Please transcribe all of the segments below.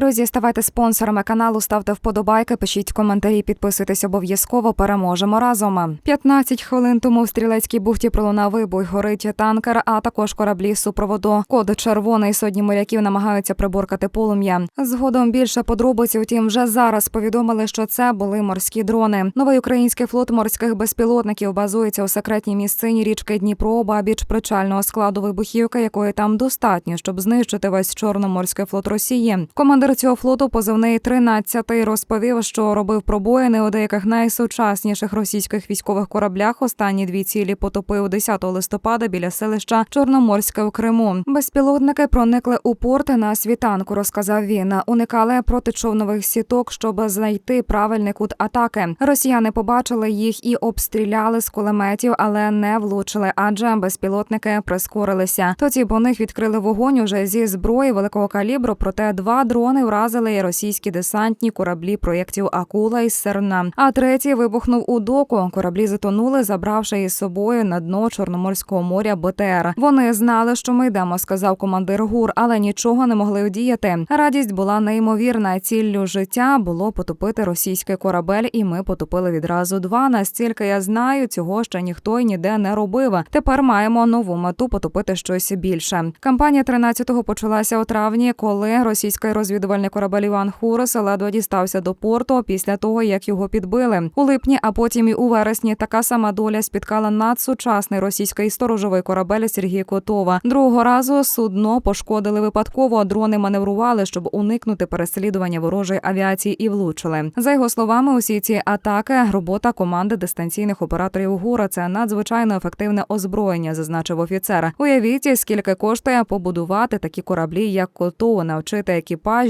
Друзі, ставайте спонсорами каналу, ставте вподобайки, пишіть коментарі, підписуйтесь обов'язково. Переможемо разом. 15 хвилин тому в стрілецькій бухті пролунав вибух. Горить танкер, а також кораблі супроводу. Код червоний сотні моряків намагаються приборкати полум'я. Згодом більше подробиць. Утім, вже зараз повідомили, що це були морські дрони. Новий український флот морських безпілотників базується у секретній місцині річки Дніпро, бабіч причального складу вибухівки, якої там достатньо, щоб знищити весь чорноморський флот Росії. Командир цього флоту, позивний 13-й, розповів, що робив пробоїни у деяких найсучасніших російських військових кораблях. Останні дві цілі потопив 10 листопада біля селища Чорноморське у Криму. Безпілотники проникли у порт на світанку. Розказав він. Уникали протичовнових сіток, щоб знайти правильний кут атаки. Росіяни побачили їх і обстріляли з кулеметів, але не влучили, адже безпілотники прискорилися. Тоді по них відкрили вогонь уже зі зброї великого калібру. Проте два дрони вразили і російські десантні кораблі проєктів Акула і Серна. А третій вибухнув у доку. Кораблі затонули, забравши із собою на дно Чорноморського моря БТР. Вони знали, що ми йдемо, сказав командир ГУР, але нічого не могли вдіяти. Радість була неймовірна. Ціллю життя було потопити російський корабель, і ми потопили відразу два. Настільки я знаю, цього ще ніхто й ніде не робив. Тепер маємо нову мету потопити щось більше. Кампанія 13-го почалася у травні, коли російський розвідувальний корабель Іван Хурос ледве дістався до порту після того, як його підбили. У липні, а потім і у вересні така сама доля спіткала надсучасний російський сторожовий корабель Сергій Котова. Другого разу судно пошкодили випадково. Дрони маневрували, щоб уникнути переслідування ворожої авіації і влучили. За його словами, усі ці атаки робота команди дистанційних операторів ГУРа це надзвичайно ефективне озброєння, зазначив офіцер. Уявіть, скільки коштує побудувати такі кораблі, як Котова, навчити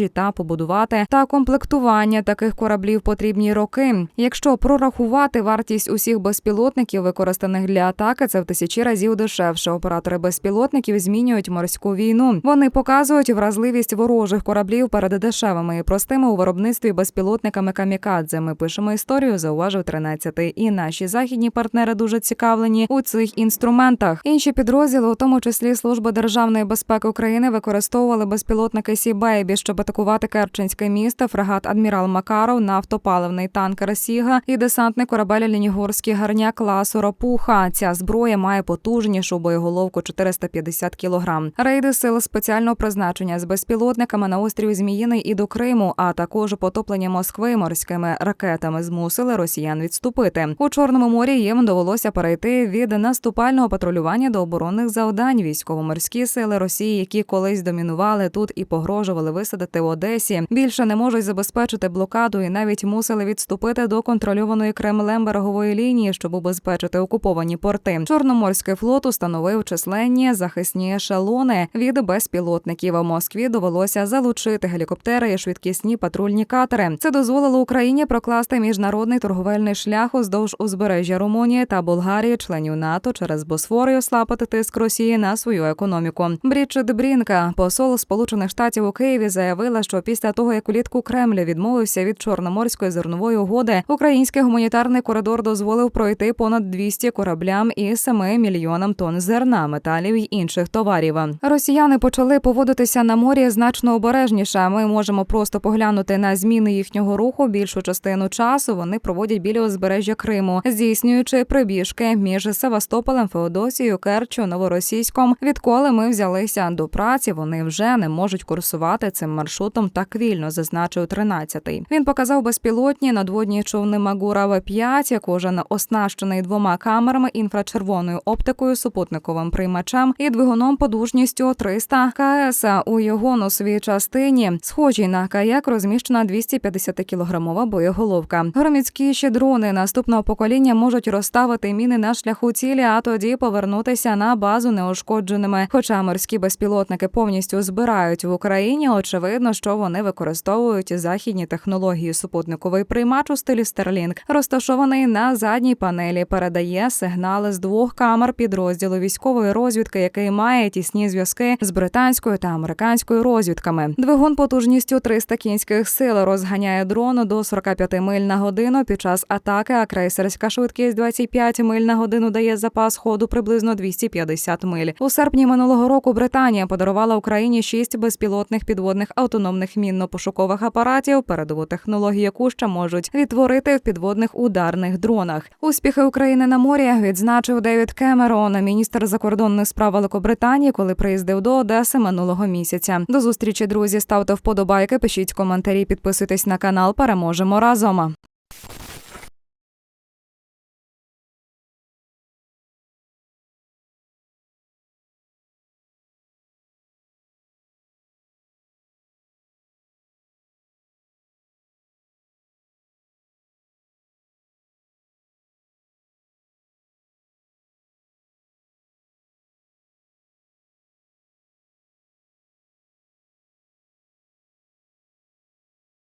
екіпажі та побудувати та комплектування таких кораблів потрібні роки. Якщо прорахувати вартість усіх безпілотників, використаних для атаки, це в тисячі разів дешевше. Оператори безпілотників змінюють морську війну. Вони показують вразливість ворожих кораблів перед дешевими і простими у виробництві безпілотниками камікадзе. Ми пишемо історію, зауважив 13-й. І наші західні партнери дуже цікавлені у цих інструментах. Інші підрозділи, у тому числі служба державної безпеки України, використовували безпілотники Сі Бейбі, щоб атакувати Керченське місто, фрегат Адмірал Макаров, нафтопаливний танкер Сіга і десантний корабель Лінігорський гарня класу Ропуха. Ця зброя має потужнішу боєголовку 450 кілограм. Рейди сил спеціального призначення з безпілотниками на острів Зміїний і до Криму, а також потоплення Москви морськими ракетами змусили росіян відступити. У чорному морі їм довелося перейти від наступального патрулювання до оборонних завдань. Військово-морські сили Росії, які колись домінували тут і погрожували висадити в Одесі, більше не можуть забезпечити блокаду і навіть мусили відступити до контрольованої Кремлем берегової лінії, щоб убезпечити окуповані порти. Чорноморський флот установив численні захисні ешелони від безпілотників. У Москві довелося залучити гелікоптери і швидкісні патрульні катери. Це дозволило Україні прокласти міжнародний торговельний шлях уздовж узбережжя Румунії та Болгарії, членів НАТО через Босфор і ослабити тиск Росії на свою економіку. Брідчет Брінка, посол Сполучених Штатів у Києві, заявила, що після того, як улітку Кремль відмовився від чорноморської зернової угоди, український гуманітарний коридор дозволив пройти понад 200 кораблям і 7 мільйонам тонн зерна, металів і інших товарів. Росіяни почали поводитися на морі значно обережніше. Ми можемо просто поглянути на зміни їхнього руху. Більшу частину часу вони проводять біля узбережжя Криму, здійснюючи прибіжки між Севастополем, Феодосією, Керчу, Новоросійськом. Відколи ми взялися до праці, вони вже не можуть курсувати цим маршрутом так вільно, зазначив 13-й. Він показав безпілотні надводні човни Магура В-5, кожен оснащений двома камерами, інфрачервоною оптикою, супутниковим приймачем і двигуном потужністю 300 КС. У його носовій частині, схожій на каяк, розміщена 250-кілограмова боєголовка. Громадськіші дрони наступного покоління можуть розставити міни на шляху цілі, а тоді повернутися на базу неушкодженими. Хоча морські безпілотники повністю збирають в Україні, очевидно, що вони використовують західні технології. Супутниковий приймач у стилі Starlink, розташований на задній панелі, передає сигнали з двох камер підрозділу військової розвідки, який має тісні зв'язки з британською та американською розвідками. Двигун потужністю 300 кінських сил розганяє дрон до 45 миль на годину під час атаки. А крейсерська швидкість 25 миль на годину дає запас ходу приблизно 250 миль. У серпні минулого року Британія подарувала Україні шість безпілотних підводних автономних автономних мінно-пошукових апаратів, передову технологію, яку ще можуть відтворити в підводних ударних дронах. Успіхи України на морі відзначив Девід Кемерон, міністр закордонних справ Великобританії, коли приїздив до Одеси минулого місяця. До зустрічі, друзі, ставте вподобайки, пишіть коментарі, підписуйтесь на канал. Переможемо разом.